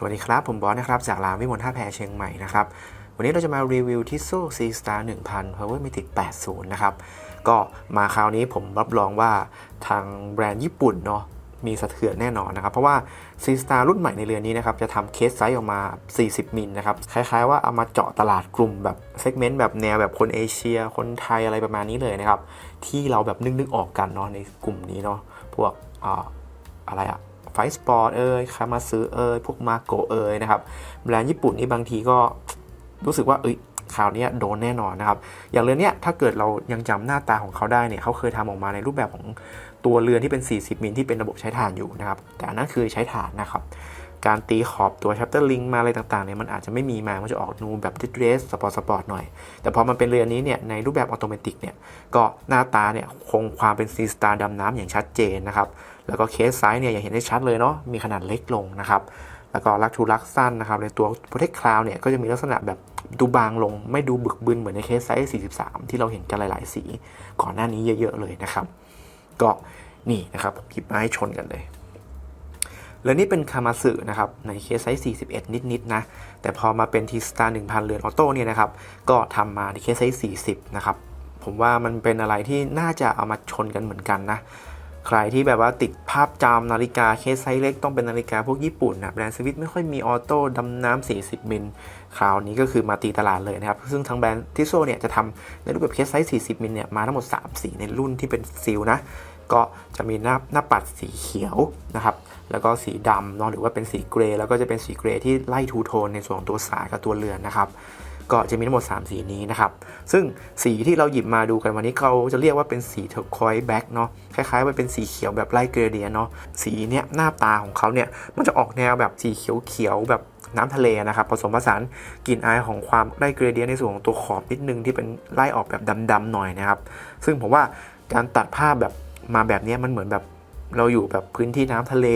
สวัสดีครับ ผมบอสนะครับ จากร้านวิมลท่าแพเชียงใหม่นะครับ วันนี้เราจะมารีวิวทิ s โซ่ C Star 1000 Power Matic 80 นะครับ ก็มาคราวนี้ผมรับรองว่าทางแบรนด์ญี่ปุ่นเนาะมีสะเทือนแน่นอนนะครับ เพราะว่า C Star รุ่นใหม่ในเรือนนี้นะครับ จะทำเคสไซส์ออกมา 40 มิลนะครับ คล้ายๆว่าเอามาเจาะตลาดกลุ่มแบบเซกเมนต์แบบแนวแบบคนเอเชีย คนไทยอะไรประมาณนี้เลยนะครับ ที่เราแบบนึกๆออกกันเนาะในกลุ่มนี้เนาะพวกออะไรอะ ไฟสปอร์ตเอ่ยคามาซื้อเอ่ยพวกมาโกเอ่ยนะครับแบรนด์ญี่ปุ่นนี่บางทีก็รู้สึกว่าเอ้ยข่าวนี้โดนแน่นอนนะครับ อย่างเรือนเนี้ยถ้าเกิดเรายังจำหน้าตาของเขาได้เนี่ยเขาเคยทำออกมาในรูปแบบของตัวเรือนที่เป็น 40 มิลที่เป็นระบบใช้ถ่านอยู่นะครับ แต่อันนั้นคือใช้ถ่านนะครับ การตีขอบตัว chapter link มาอะไรต่างๆเนี่ยมันอาจจะไม่มีมา มันจะออกนูแบบดิเรสสปอร์ตสปอร์ตหน่อย แต่พอมันเป็นเรือนนี้เนี่ยในรูปแบบออโตเมติกเนี่ยก็หน้าตาเนี่ยคงความเป็นซีสตาร์ดำน้ำอย่างชัดเจนนะครับ แล้วก็เคสไซส์เนี่ยอย่างเห็นได้ชัดเลยเนาะมีขนาดเล็กลงนะครับแล้วก็ลักทูลักสั้นนะครับในตัว Protect Cloud เนี่ยก็จะมีลักษณะแบบดูบางลงไม่ดูบึกบึนเหมือนในเคสไซส์ 43 ที่เราเห็นกันหลาย ๆ สีก่อนหน้านี้เยอะ ๆ เลยนะครับ ก็นี่นะครับผมหยิบมาให้ชนกันเลยแล้วนี่เป็นคามาสึนะครับในเคสไซส์ 41 นิดๆนะแต่พอมาเป็นทีสตาร์1000 เรือนออโต้เนี่ยนะครับก็ทำมาในเคสไซส์ 40 นะครับ ผมว่ามันเป็นอะไรที่น่าจะเอามาชนกันเหมือนกันนะ ใครที่แบบว่าติดภาพจำนาฬิกาเคสไซส์เล็กต้องเป็นนาฬิกาพวกญี่ปุ่นนะแบรนด์สวิตไม่ค่อยมีออโต้ดำน้ำ40 มิลคราวนี้ก็คือมาตีตลาดเลยนะครับ ซึ่งทางแบรนด์ทิโซเนี่ยจะทำในรูปแบบเคสไซส์ 40 มิลเนี่ยมาทั้งหมด 3 สีในรุ่นที่เป็นซีลนะก็จะมีหน้าหน้าปัดสีเขียวนะครับ แล้วก็สีดำเนาะหรือว่าเป็นสีเกรย์แล้วก็จะเป็นสีเกรย์ที่ไล่ทูโทนในส่วนของตัวสายกับตัวเรือนนะครับ ก็จะมีทั้งหมด 3 สีนี้นะครับ ซึ่งสีที่เราหยิบมาดูกันวันนี้เขาจะเรียกว่าเป็นสีเทอร์คอยแบ็กเนาะคล้ายๆว่าเป็นสีเขียวแบบไล่เกรเดียนเนาะสีเนี้ยหน้าตาของเขาเนี่ยมันจะออกแนวแบบสีเขียวๆแบบน้ำทะเลนะครับ ผสมผสานกลิ่นอายของความไล่เกรเดียนในส่วนของตัวขอบนิดนึงที่เป็นไล่ออกแบบดำๆหน่อยนะครับ ซึ่งผมว่าการตัดภาพแบบมาแบบนี้มันเหมือนแบบเราอยู่แบบพื้นที่น้ำทะเล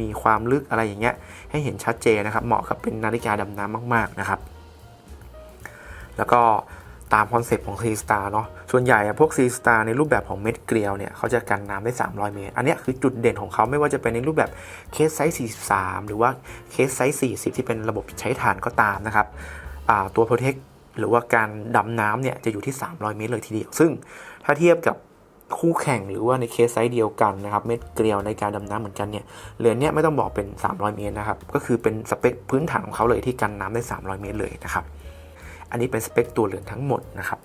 มีความลึกอะไรอย่างเงี้ยให้เห็นชัดเจนนะครับ เหมาะกับเป็นนาฬิกาดำน้ำมาก ๆ นะครับ แล้วก็ตามคอนเซปต์ของ C Star เนาะ ส่วนใหญ่อะพวก C Star ในรูปแบบของเม็ดเกลียวเนี่ยเขาจะกันน้ำได้ 300 เมตร อันนี้คือจุดเด่นของเขาไม่ว่าจะเป็นในรูปแบบเคสไซส์ 43 หรือว่าเคสไซส์ 40 ที่เป็นระบบใช้ฐานก็ตามนะครับ ตัว Protect หรือว่าการดำน้ำเนี่ยจะอยู่ที่ 300 เมตรเลยทีเดียว ซึ่งถ้าเทียบกับคู่แข่งหรือว่าในเคสไซส์เดียวกันนะครับ เม็ดเกลียวในการดำน้ำเหมือนกันเนี่ยเรือนเนี้ยไม่ต้องบอกเป็น 300 เมตรนะครับ ก็คือเป็นสเปคพื้นฐานของเขาเลยที่กันน้ำได้ 300 เมตรเลยนะครับ อันนี้เป็นสเปคตัวเรือนทั้งหมดนะครับ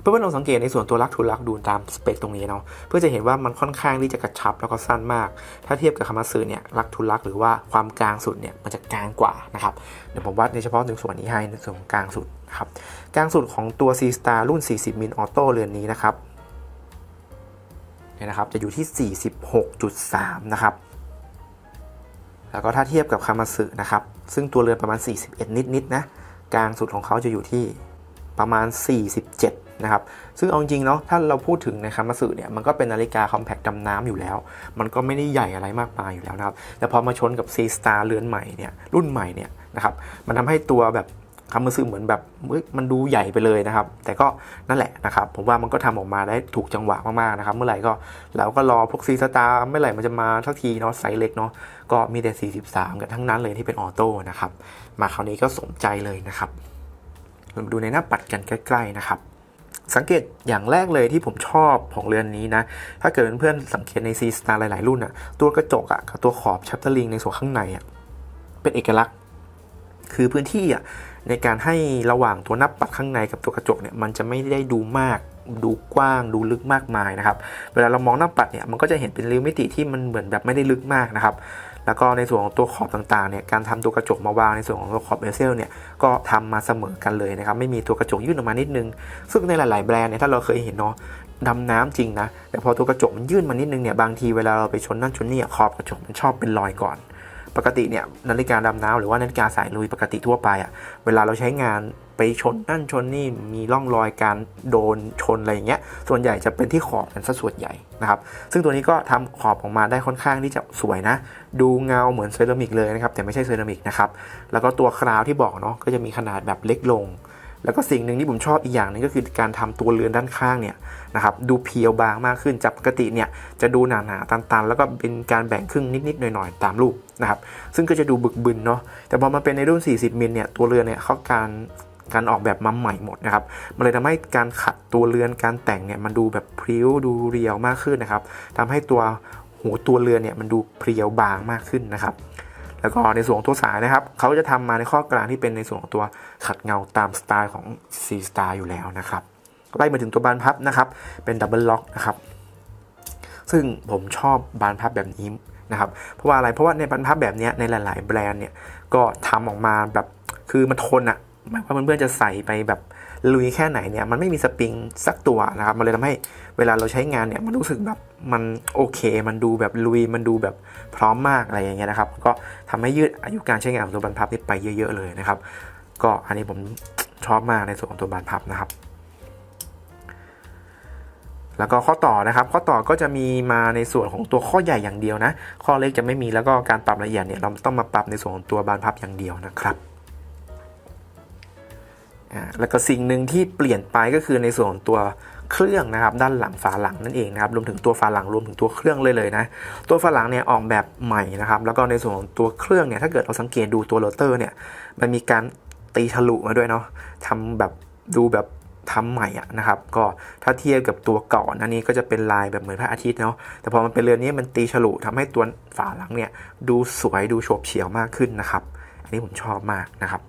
เพื่อนๆลองสังเกตในส่วนตัวลักทูลักดูตามสเปคตรงนี้เนาะเพื่อจะเห็นว่ามันค่อนข้างที่จะกระชับแล้วก็สั้นมาก ถ้าเทียบกับคามาสึเนี่ยลักทูลักหรือว่าความกลางสุดเนี่ยมันจะกลางกว่านะครับเดี๋ยวผมวัดในเฉพาะในส่วนนี้ให้ในส่วนของกลางสุดครับกลางสุดของตัว C Star รุ่น 40มิลออโต้เรือนนี้นะครับเนี่ยนะครับจะอยู่ที่ 46.3 นะครับ แล้วก็ถ้าเทียบกับคามาสึนะครับ ซึ่งตัวเรือนประมาณ 41 นิดๆนะ กลางสุดของเขาจะอยู่ที่ประมาณ 47 นะครับ ซึ่งเอาจริงเนาะ ถ้าเราพูดถึงในคามาสึเนี่ย มันก็เป็นนาฬิกาคอมแพคดำน้ำอยู่แล้ว มันก็ไม่ได้ใหญ่อะไรมากมายอยู่แล้วนะครับ แต่พอมาชนกับ C Star เรือนใหม่เนี่ย รุ่นใหม่เนี่ยนะครับ มันทำให้ตัวแบบคามาสึเหมือนแบบมันดูใหญ่ไปเลยนะครับ แต่ก็นั่นแหละนะครับ ผมว่ามันก็ทำออกมาได้ถูกจังหวะมากๆนะครับ เมื่อไหร่ก็เราก็รอพวก C Star เมื่อไหร่มันจะมาทักทีเนาะไซส์เล็กเนาะก็มีแต่ 43 กันทั้งนั้นเลยที่เป็นออโต้นะครับ มาคราวนี้ก็สมใจเลยนะครับเรามดูในหน้าปัดกันใกล้ ๆนะครับ สังเกตอย่างแรกเลยที่ผมชอบของเรือนนี้นะ ถ้าเกิดเพื่อนๆสังเกตใน C Star หลาย ๆ รุ่นอะตัวกระจกอะกับตัวขอบชัปเตอร์ลิงในส่วนข้างในอะเป็นเอกลักษณ์คือพื้นที่อะในการให้ระหว่างตัวหน้าปัดข้างในกับตัวกระจกเนี่ยมันจะไม่ได้ดูมากดูกว้างดูลึกมากมายนะครับ เวลาเรามองหน้าปัดเนี่ยมันก็จะเห็นเป็นริ้วมิติที่มันเหมือนแบบไม่ได้ลึกมากนะครับ แล้วก็ในส่วนของตัวขอบต่างๆเนี่ยการทำตัวกระจกมาวางในส่วนของตัวขอบเบเซลเนี่ยก็ทำมาเสมอกันเลยนะครับไม่มีตัวกระจกยื่นออกมานิดนึง ซึ่งในหลาย ๆแบรนด์เนี่ยถ้าเราเคยเห็นเนาะดำน้ำจริงนะแต่พอตัวกระจกมันยื่นมานิดนึงเนี่ยบางทีเวลาเราไปชนนั่นชนนี่ขอบกระจกมันชอบเป็นรอยก่อน ปกติเนี่ยนาฬิกาดำน้ำหรือว่านาฬิกาสายลุยปกติทั่วไปอะ่ะเวลาเราใช้งานไปชนนั่นชนนี่มีร่องรอยการโดนชนอะไรอย่างเงี้ยส่วนใหญ่จะเป็นที่ขอบกันซะส่วนใหญ่นะครับ ซึ่งตัวนี้ก็ทำขอบออกมาได้ค่อนข้างที่จะสวยนะ ดูเงาเหมือนเซรามิกเลยนะครับ แต่ไม่ใช่เซรามิกนะครับ แล้วก็ตัวคราวที่บอกเนาะก็จะมีขนาดแบบเล็กลง แล้วก็สิ่งหนึ่งที่ผมชอบอีกอย่างหนึงก็คือการทำตัวเรือนด้านข้างเนี่ยนะครับดูเพียวบางมากขึ้นจากปกติเนี่ยจะดูหนาๆตันๆ แล้วก็เป็นการแบ่งครึ่งนิดๆหน่อยๆตามรูปนะครับซึ่งก็จะดูบึกบึนเนาะแต่พอมาเป็นในรุ่น 40มิลเนี่ยตัวเรือนเนี่ยเขาการการออกแบบมาใหม่หมดนะครับ มันเลยทำให้การขัดตัวเรือนการแต่งเนี่ยมันดูแบบพริ้วดูเรียวมากขึ้นนะครับทำให้ตัวหัวตัวเรือนเนี่ยมันดูเพรียวบางมากขึ้นนะครับ แล้วก็ในส่วนของตัวสายนะครับเขาจะทำมาในข้อกลางที่เป็นในส่วนของตัวขัดเงาตามสไตล์ของ C Star อยู่แล้วนะครับไล่มาถึงตัวบานพับนะครับ เป็นดับเบิลล็อกนะครับซึ่งผมชอบบานพับแบบนี้นะครับ เพราะว่าอะไรเพราะว่าในบานพับแบบเนี้ยในหลาย ๆ แบรนด์เนี่ยก็ทำออกมาแบบคือมันทนอะไม่ว่าเพื่อนๆจะใส่ไปแบบ ลุยแค่ไหนเนี่ยมันไม่มีสปริงสักตัวนะครับมันเลยทำให้เวลาเราใช้งานเนี่ยมันรู้สึกแบบมันโอเค มันดูแบบลุยมันดูแบบพร้อมมากอะไรอย่างเงี้ยนะครับ ก็ทำให้ยืดอายุการใช้งานของตัวบานพับนี่ไปเยอะ ๆ เลยนะครับ ก็อันนี้ผมชอบมากในส่วนของตัวบานพับนะครับแล้วก็ข้อต่อนะครับ ข้อต่อก็จะมีมาในส่วนของตัวข้อใหญ่อย่างเดียวนะ ข้อเล็กจะไม่มีแล้วก็การปรับละเอียดเนี่ยเราต้องมาปรับในส่วนของตัวบานพับอย่างเดียวนะครับ แล้วก็สิ่งหนึ่งที่เปลี่ยนไปก็คือในส่วนของตัวเครื่องนะครับ ด้านหลังฝาหลังนั่นเองนะครับรวมถึงตัวฝาหลังรวมถึงตัวเครื่องเลยเลยนะตัวฝาหลังเนี่ยออกแบบใหม่นะครับ แล้วก็ในส่วนของตัวเครื่องเนี่ยถ้าเกิดเราสังเกตดูตัวโรเตอร์เนี่ยมันมีการตีทะลุมาด้วยเนาะทำแบบดูแบบทำใหม่อะนะครับ ก็ถ้าเทียบกับตัวก่อนอันนี้ก็จะเป็นลายแบบเหมือนพระอาทิตย์เนาะแต่พอมันเป็นเรือนนี้มันตีฉลุทำให้ตัวฝาหลังเนี่ยดูสวยดูโฉบเฉี่ยวมากขึ้นนะครับ อันนี้ผมชอบมากนะครับ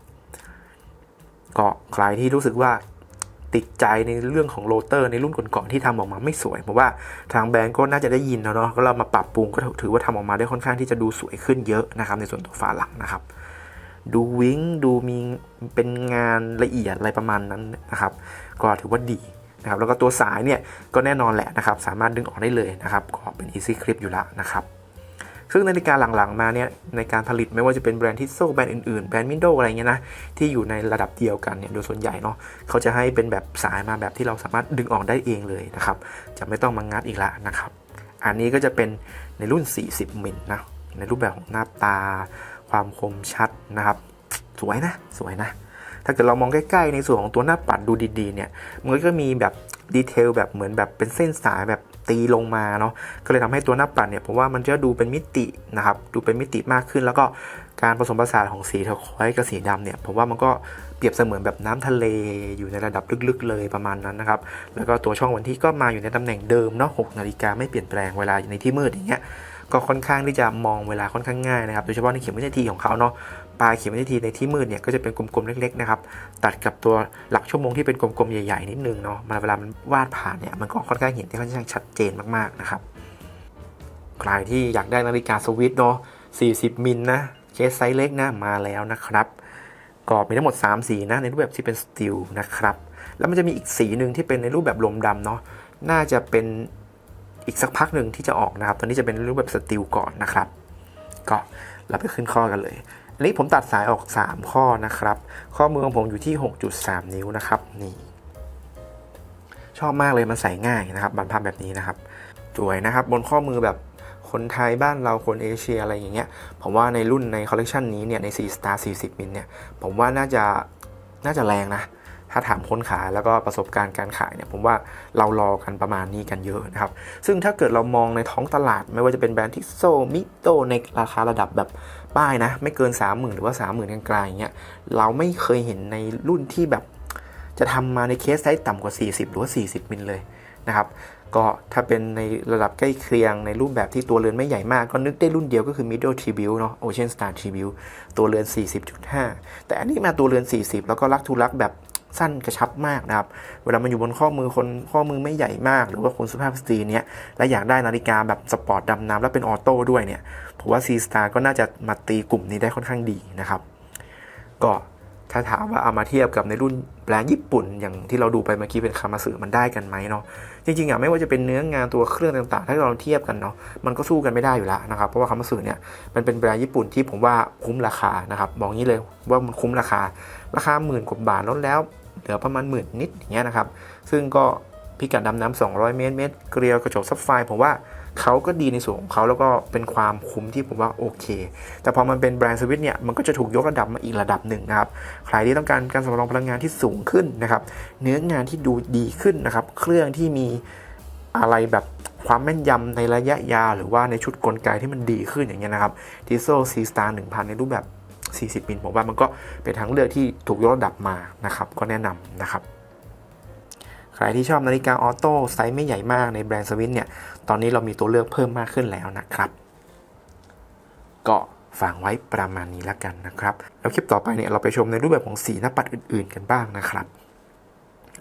ก็ใครที่รู้สึกว่าติดใจในเรื่องของโรเตอร์ในรุ่นก่อนๆที่ทำออกมาไม่สวยผมว่าทางแบรนด์ก็น่าจะได้ยินแล้วเนาะก็เรามาปรับปรุงก็ถือว่าทำออกมาได้ค่อนข้างที่จะดูสวยขึ้นเยอะนะครับในส่วนตัวฝาหลังนะครับ ดูวิ้งดูมีเป็นงานละเอียดอะไรประมาณนั้นนะครับ ก็ถือว่าดีนะครับแล้วก็ตัวสายเนี่ยก็แน่นอนแหละนะครับ สามารถดึงออกได้เลยนะครับก็เป็น easy clip อยู่แล้วนะครับ ซึ่งนาฬิกาหลังๆมาเนี่ยในการผลิตไม่ว่าจะเป็นแบรนด์ทิสโซแบรนด์อื่นๆ แบรนด์มินโดอะไรเงี้ยนะที่อยู่ในระดับเดียวกันเนี่ยโดยส่วนใหญ่เนาะเขาจะให้เป็นแบบสายมาแบบที่เราสามารถดึงออกได้เองเลยนะครับจะไม่ต้องมางัดอีกแล้วนะครับอันนี้ก็จะเป็นในรุ่น 40 มิลนะในรูปแบบของหน้าตา ความคมชัดนะครับ สวยนะสวยนะ ถ้าเกิดเรามองใกล้ๆ ในส่วนของตัวหน้าปัดดูดีๆเนี่ยมันก็มีแบบดีเทลแบบเหมือนแบบเป็นเส้นสายแบบตีลงมาเนาะก็เลยทำให้ตัวหน้าปัดเนี่ยผมว่ามันจะดูเป็นมิตินะครับดูเป็นมิติมากขึ้น แล้วก็การผสมผสานของสีเทอร์ควอยกับสีดำเนี่ยผมว่ามันก็เปรียบเสมือนแบบน้ำทะเลอยู่ในระดับลึกๆ เลยประมาณนั้นนะครับแล้วก็ตัวช่องวันที่ก็มาอยู่ในตำแหน่งเดิมเนาะ6นาฬิกาไม่เปลี่ยนแปลงเวลาในที่มืดอย่างเงี้ย ก็ค่อนข้างที่จะมองเวลาค่อนข้างง่ายนะครับโดยเฉพาะในเข็มวินาทีของเขาเนาะปลายเข็มวินาทีในที่มืดเนี่ยก็จะเป็นกลมๆเล็กๆนะครับตัดกับตัวหลักชั่วโมงที่เป็นกลมๆใหญ่ๆนิดนึงเนาะมันเวลามันวาดผ่านเนี่ยมันก็ค่อนข้างเห็นได้ค่อนข้างชัดเจนมากๆนะครับใครที่อยากได้นาฬิกาสวิตเนาะ40 มิลนะเคสไซส์เล็กนะมาแล้วนะครับก็มีทั้งหมด 3 สีนะในรูปแบบที่เป็นสตีลนะครับแล้วมันจะมีอีกสีหนึ่งที่เป็นในรูปแบบลมดำเนาะน่าจะเป็น อีกสักพักหนึ่งที่จะออกนะครับ ตอนนี้จะเป็นรูปแบบสตีลก่อนนะครับ ก็เราไปขึ้นข้อกันเลย อันนี้ผมตัดสายออก 3 ข้อนะครับ ข้อมือของผมอยู่ที่ 6.3 นิ้วนะครับ นี่ ชอบมากเลยมันใส่ง่ายนะครับบันพับแบบนี้นะครับสวยนะครับบนข้อมือแบบคนไทยบ้านเราคนเอเชียอะไรอย่างเงี้ย ผมว่าในรุ่นในคอลเลกชันนี้เนี่ยใน 4 Star 40มิลเนี่ย ผมว่าน่าจะน่าจะแรงนะ ถ้าถามคนขายแล้วก็ประสบการณ์การขายเนี่ยผมว่าเรารอกันประมาณนี้กันเยอะนะครับ ซึ่งถ้าเกิดเรามองในท้องตลาด ไม่ว่าจะเป็นแบรนด์ทิโซมิโตในราคาระดับแบบป้ายนะ ไม่เกิน 30,000 หรือว่า 30,000กลางๆอย่างเงี้ยเราไม่เคยเห็นในรุ่นที่แบบ จะทำมาในเคสไซส์ต่ำกว่า 40 หรือว่า 40 มิลเลยนะครับก็ถ้าเป็นในระดับใกล้เคียงในรูปแบบที่ตัวเรือนไม่ใหญ่มาก ก็นึกได้รุ่นเดียวก็คือ Middle Tribute เนาะ Ocean Star Tribute ตัวเรือน 40.5 แต่อันนี้มาตัวเรือน 40 แล้วก็ลักทูลักแบบ สั้นกระชับมากนะครับ เวลามันอยู่บนข้อมือคนข้อมือไม่ใหญ่มาก หรือว่าคนสุภาพสตรีเนี้ยและอยากได้นาฬิกาแบบสปอร์ตดำน้ำแล้วเป็นออโต้ด้วยเนี่ยผมว่า C Star ก็น่าจะมาตีกลุ่มนี้ได้ค่อนข้างดีนะครับ ก็ถ้าถามว่าเอามาเทียบกับในรุ่นแบรนด์ญี่ปุ่น อย่างที่เราดูไปเมื่อกี้เป็นคามาสึมันได้กันไหมเนาะจริงๆอะไม่ว่าจะเป็นเนื้องานตัวเครื่องต่างๆ ถ้าเราเทียบกันเนาะมันก็สู้กันไม่ได้อยู่แล้วนะครับเพราะว่าคามาสึเนี่ยมันเป็นแบรนด์ญี่ปุ่นที่ผมว่าคุ้มราคานะครับบอกงี้เลยว่ามันคุ้มราคา ราคาหมื่นกว่าบาทลดแล้ว เหลือประมาณหมื่นนิดอย่างเงี้ยนะครับ ซึ่งก็พิกัดดำน้ำ200 เมตร เมตร เกลียวกระจกซับไฟผมว่าเขาก็ดีในส่วนของเขาแล้วก็เป็นความคุ้มที่ผมว่าโอเค แต่พอมันเป็นแบรนด์สวิตเนี่ยมันก็จะถูกยกระดับมาอีกระดับหนึ่งนะครับ ใครที่ต้องการการสำรองพลังงานที่สูงขึ้นนะครับ เนื้องานที่ดูดีขึ้นนะครับ เครื่องที่มีอะไรแบบความแม่นยำในระยะยาวหรือว่าในชุดกลไกที่มันดีขึ้นอย่างเงี้ยนะครับ d i s o C Star 1000ในรูปแบบ 40 มิลผมว่ามันก็เป็นทางเลือกที่ถูกยกระดับมานะครับก็แนะนำนะครับใครที่ชอบนาฬิกาออโต้ไซส์ไม่ใหญ่มากในแบรนด์สวินเนี่ยตอนนี้เรามีตัวเลือกเพิ่มมากขึ้นแล้วนะครับ ก็ฝากไว้ประมาณนี้แล้วกันนะครับ แล้วคลิปต่อไปเนี่ยเราไปชมในรูปแบบของสีหน้าปัดอื่นๆ กันบ้างนะครับ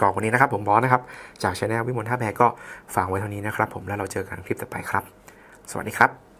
ก็วันนี้นะครับผมบอสนะครับ จากช anel วิมลท่าแพก็ฝากไว้เท่านี้นะครับ ผมแล้วเราเจอกันคลิปต่อไปครับ สวัสดีครับ